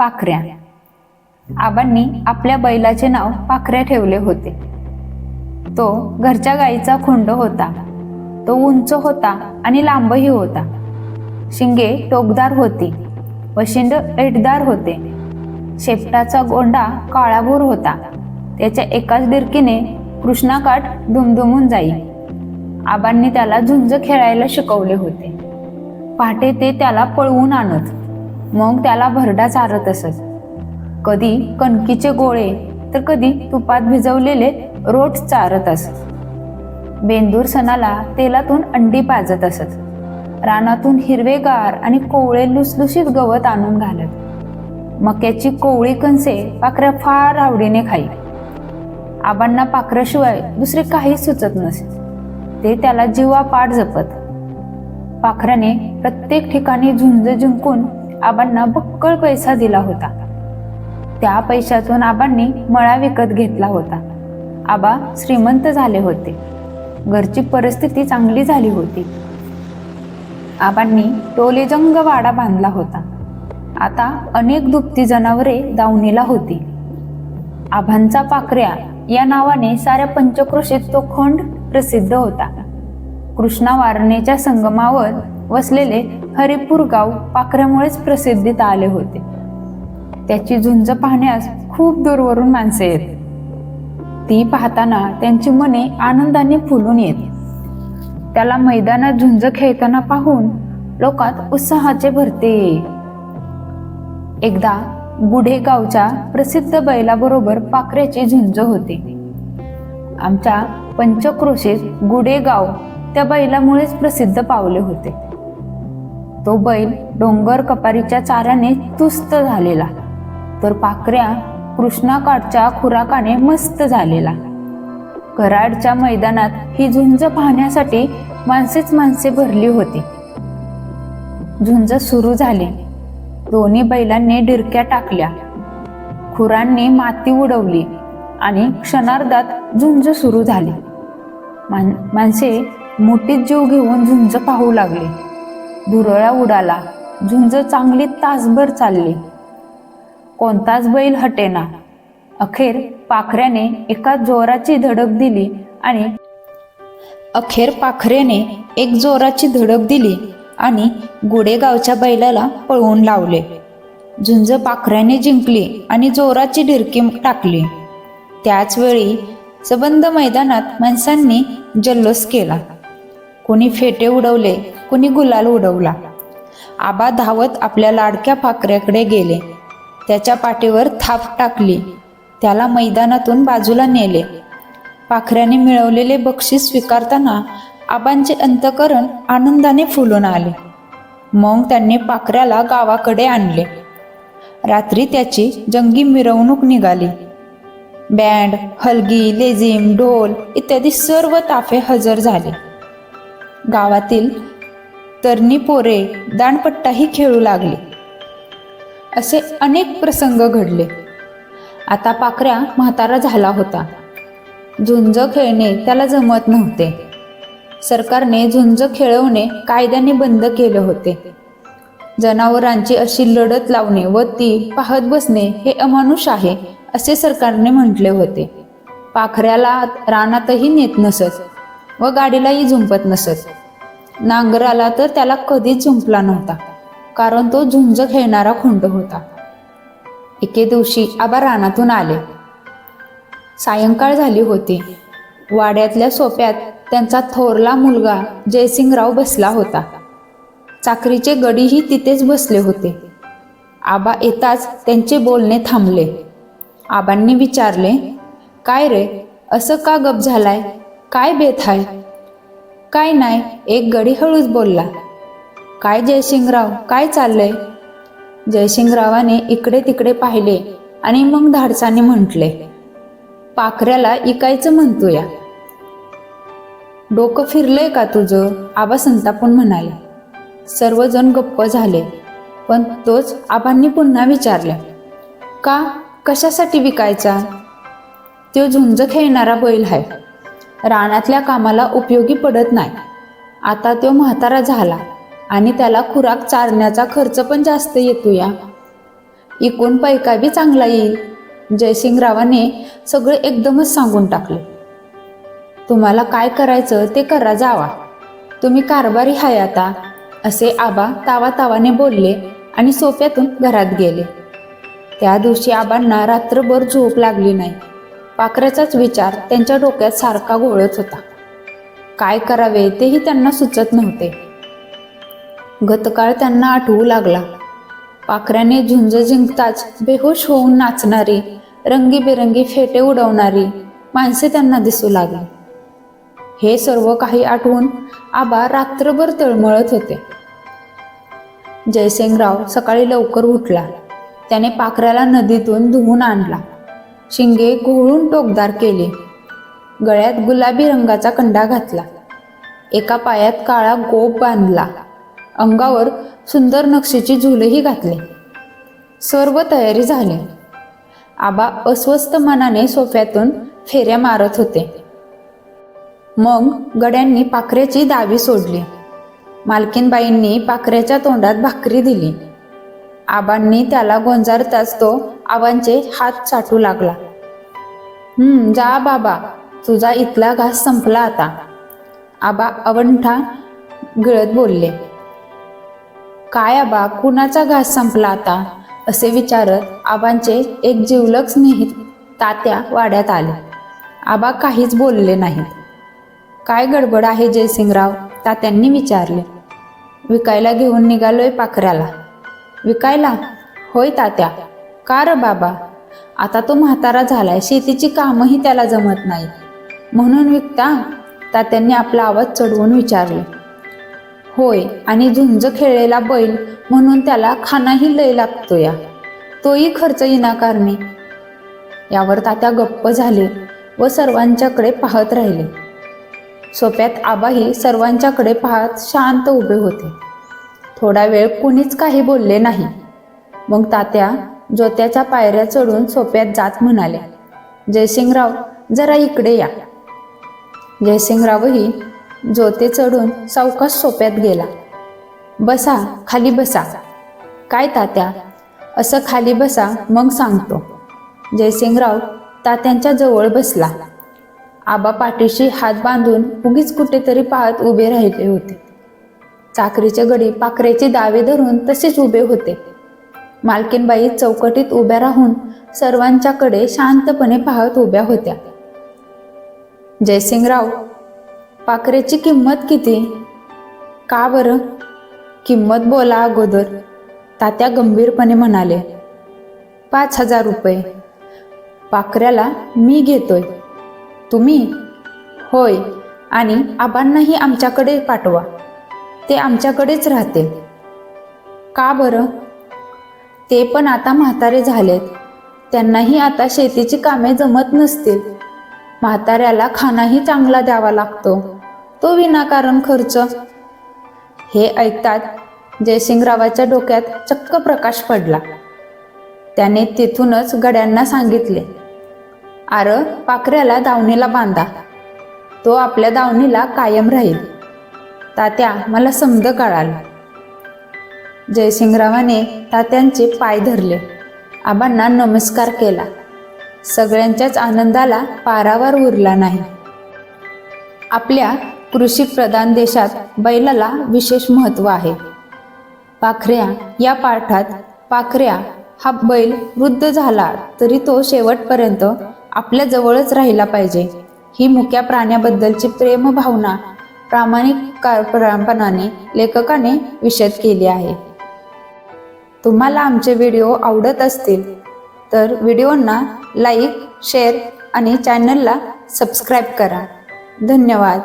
पाखऱ्या. आबांनी आपल्या बैलाचे नाव पाखऱ्या ठेवले होते. तो घरच्या गाईचा खोंड होता. तो उंच होता आणि लांबही होता. शिंगे टोकदार होती व शिंड ऐटदार होते. शेपटाचा गोंडा काळाभोर होता. त्याच्या एकाच डिरकीने कृष्णाकाठ दुमदुमून जाई. आबांनी त्याला झुंज खेळायला शिकवले होते. पहाटे ते त्याला पळवून आणत. मग त्याला भरडा चारत असत. कधी कणकीचे गोळे तर कधी तुपात भिजवलेले रोट चारत असत. बेंदूर सणाला तेलातून अंडी पाजत असत. रानातून हिरवेगार आणि कोवळे लुसलुशीत गवत आणून घालत. मक्याची कोवळी कणसे पाखऱ्या फार आवडीने खाई. आबांना पाखराशिवाय दुसरे काही सुचत नसे. ते त्याला जीवापाड जपत. पाखराने प्रत्येक ठिकाणी झुंज जिंकून आबांना बक्कळ पैसा दिला होता. त्या पैशातून आबांनी मळा विकत घेतला होता. आबा श्रीमंत झाले होते. घरची परिस्थिती चांगली झाली होती. आबांनी टोलेजंग वाडा बांधला होता. आता अनेक दुभती जनावरे दावणीला होती. आबांचा पाखऱ्या या नावाने साऱ्या पंचक्रोशीत तो खंड प्रसिद्ध होता. कृष्णा वारणेच्या संगमावर वसलेले हरिपूर गाव पाखऱ्यामुळेच प्रसिद्धीत आले होते. त्याची झुंज पाहण्यास खूप दूरवरून माणसे येत ती पाहताना त्यांची मने आनंदाने फुलून येत त्याला मैदानात झुंज खेळताना पाहून लोकात उत्साहाचे भरते. एकदा गुढे गावच्या प्रसिद्ध बैलाबरोबर पाखऱ्याची झुंज होती. आमच्या पंचक्रोशीत गुढे गाव त्या बैलामुळेच प्रसिद्ध पावले होते. तो बैल डोंगर कपारीच्या चाऱ्याने तुस्त झालेला. तर पाखऱ्या कृष्णाकाठच्या खुराकाने मस्त झालेला. कराडच्या मैदानात ही झुंज पाहण्यासाठी माणसेच माणसे भरली होती. झुंज सुरू झाली. दोन्ही बैलांनी डिरक्या टाकल्या. खुरांनी माती उडवली आणि क्षणार्धात झुंज सुरू झाली. माणसे मोठीत जीव घेऊन झुंज पाहू लागले. धुरळा उडाला. झुंज चांगली तासभर चालली. कोणताच बैल हटेना. अखेर पाखऱ्याने एका जोराची धडक दिली आणि अखेर पाखऱ्याने एक जोराची धडक दिली आणि गुडेगावच्या बैलाला पळवून लावले. झुंज पाखऱ्याने जिंकली आणि जोराची ढिरकी टाकली. त्याच वेळी सबंध मैदानात माणसांनी जल्लोष केला. कोणी फेटे उडवले कुणी गुलाल उडवला. आबा धावत आपल्या लाडक्या पाखऱ्याकडे गेले. त्याच्या पाठीवर थाप टाकली. त्याला मैदानातून बाजूला नेले. पाखऱ्याने मिळवलेले बक्षीस स्वीकारताना आबांचे अंतकरण आनंदाने फुलून आले. मग त्यांनी पाखऱ्याला गावाकडे आणले. रात्री त्याची जंगी मिरवणूक निघाली. बँड हलगी लेझिम ढोल इत्यादी सर्व ताफे हजर झाले. गावातील तरणी पोरे दाणपट्टाही खेळू लागले. असे अनेक प्रसंग घडले. आता पाखऱ्या म्हातारा झाला होता. झुंज खेळणे त्याला जमत नव्हते. सरकारने झुंज खेळवणे कायद्याने बंद केले होते. जनावरांची अशी लढत लावणे व ती पाहत बसणे हे अमानुष आहे असे सरकारने म्हटले होते. पाखऱ्याला रानातही नेत नसत व गाडीलाही झुंपत नसत. नांगराला तर त्याला कधीच झुंपला नव्हता कारण तो झुंज खेळणारा खुंड होता. एके दिवशी आबा रानातून आले. सायंकाळ झाली होती. वाड्यातल्या सोप्यात त्यांचा थोरला मुलगा जयसिंगराव बसला होता. चाकरीचे गडीही तिथेच बसले होते. आबा येताच त्यांचे बोलणे थांबले. आबांनी विचारले काय रे असं का गप झालाय? काय बेत आहे? काय नाही एक गडी हळूच बोलला. काय जयसिंगराव काय चाललंय? जयसिंगरावाने इकडे तिकडे पाहिले आणि मग धाडसाने म्हटले पाखऱ्याला इकायचं म्हणतोया. डोकं फिरलंय का तुझं? आबा संतापून म्हणाले. सर्वजण गप्प झाले पण तोच आबांनी पुन्हा विचारले का? कशासाठी विकायचा? तो झुंज खेळणारा बैल आहे रानातल्या कामाला उपयोगी पडत नाही. आता तो म्हातारा झाला आणि त्याला खुराक चारण्याचा खर्च पण जास्त येतो या इकून पैका बी चांगला येईल. जयसिंगरावाने सगळे एकदमच सांगून टाकले. तुम्हाला काय करायचं ते करा जावा. तुम्ही कारभारी हाय आता असे आबा तावा तावाने बोलले आणि सोफ्यातून घरात गेले. त्या दिवशी आबांना रात्रभर झोप लागली नाही. पाखराचाच विचार त्यांच्या डोक्यात सारखा घोळत होता. काय करावे तेही त्यांना सुचत नव्हते. गतकाळ त्यांना आठवू लागला. पाखऱ्याने झुंज जिंकताच बेहोश होऊन नाचणारी रंगीबेरंगी फेटे उडवणारी माणसे त्यांना दिसू लागली. हे सर्व काही आठवून आबा रात्रभर तळमळत होते. जयसिंगराव सकाळी लवकर उठला. त्याने पाखऱ्याला नदीतून धुवून आणला. शिंगे घोळून टोकदार केले. गळ्यात गुलाबी रंगाचा कंडा घातला. एका पायात काळा गोप बांधला. अंगावर सुंदर नक्षीची झुलही घातली. सर्व तयारी झाली. आबा अस्वस्थ मनाने सोफ्यातून फेऱ्या मारत होते. मग गड्यांनी पाखऱ्याची दावी सोडली. मालकीनबाईंनी पाखऱ्याच्या तोंडात भाकरी दिली. आबांनी त्याला गोंजारताच तो आबांचे हात चाटू लागला. हम्म जा बाबा तुझा इथला घास संपला आता. आबा अवंठा गिळत बोलले. काय आबा कुणाचा घास संपला आता? असे विचारत आबांचे एक जिवलग स्नेहित तात्या वाड्यात आले. आबा काहीच बोलले नाहीत काय गडबड आहे जयसिंगराव? तात्यांनी विचारले. विकायला घेऊन निघालोय पाखऱ्याला. विकायला. होय तात्या. का र बाबा? आता तो म्हातारा झालाय. शेतीची कामही त्याला जमत नाही. म्हणून विकता? तात्यांनी आपला आवाज चढवून विचारले. होय आणि झुंज खेळलेला बैल म्हणून त्याला खानाही लय लागतो या तोही खर्च इनाकारणे. यावर तात्या गप्प झाले व सर्वांच्याकडे पाहत राहिले. सोप्यात आबाही सर्वांच्याकडे पाहत शांत उभे होते. थोडा वेळ कुणीच काही बोलले नाही. मग तात्या जोत्याच्या पायऱ्या चढून सोप्यात जात म्हणाले जयसिंगराव जरा इकडे या. जयसिंगरावही जोते चढून सावकाश सोप्यात गेला. बसा खाली बसा. काय तात्या? असं खाली बसा मग सांगतो. जयसिंगराव तात्यांच्या जवळ बसला. आबा पाठीशी हात बांधून उगीच कुठेतरी पाहत उभे राहिले होते. चाकरीचे गडी पाखरेचे दावे धरून तसेच उभे होते. मालकीनबाई चौकटीत उभ्या राहून सर्वांच्याकडे शांतपणे पाहत उभ्या होत्या. जयसिंगराव पाखरेची किंमत किती? का बरं? किंमत बोला अगोदर तात्या गंभीरपणे म्हणाले पाच हजार रुपये. पाखऱ्याला मी घेतोय. तुम्ही? होय. आणि आबांनाही आमच्याकडे पाठवा. ते आमच्याकडेच राहतील का बरं? ते पण आता म्हातारे झालेत. त्यांनाही आता शेतीची कामे जमत नसतील. म्हाताऱ्याला खानाही चांगला द्यावा लागतो. तो विनाकारण खर्च. हे ऐकतात जयसिंगरावाच्या डोक्यात चक्क प्रकाश पडला. त्याने तिथूनच गड्यांना सांगितले आर पाखऱ्याला दावणीला बांधा. तो आपल्या दावणीला कायम राहील. तात्या मला समज कळालं. जयसिंगरावाने तात्यांचे पाय धरले. आबांना नमस्कार केला. सगळ्यांच्याच आनंदाला पारावार उरला नाही. आपल्या कृषीप्रधान देशात बैलाला विशेष महत्त्व आहे. पाखऱ्या या पाठात पाखऱ्या हा बैल वृद्ध झाला तरी तो शेवटपर्यंत आपल्या जवळच राहिला पाहिजे. ही मुक्या प्राण्याबद्दलची प्रेम प्रामाणिकपणाने लेखकाने विशद केली आहे. तुम्हाला आमचे व्हिडिओ आवडत असतील तर व्हिडिओंना लाईक शेअर आणि चॅनलला सबस्क्राईब करा. धन्यवाद.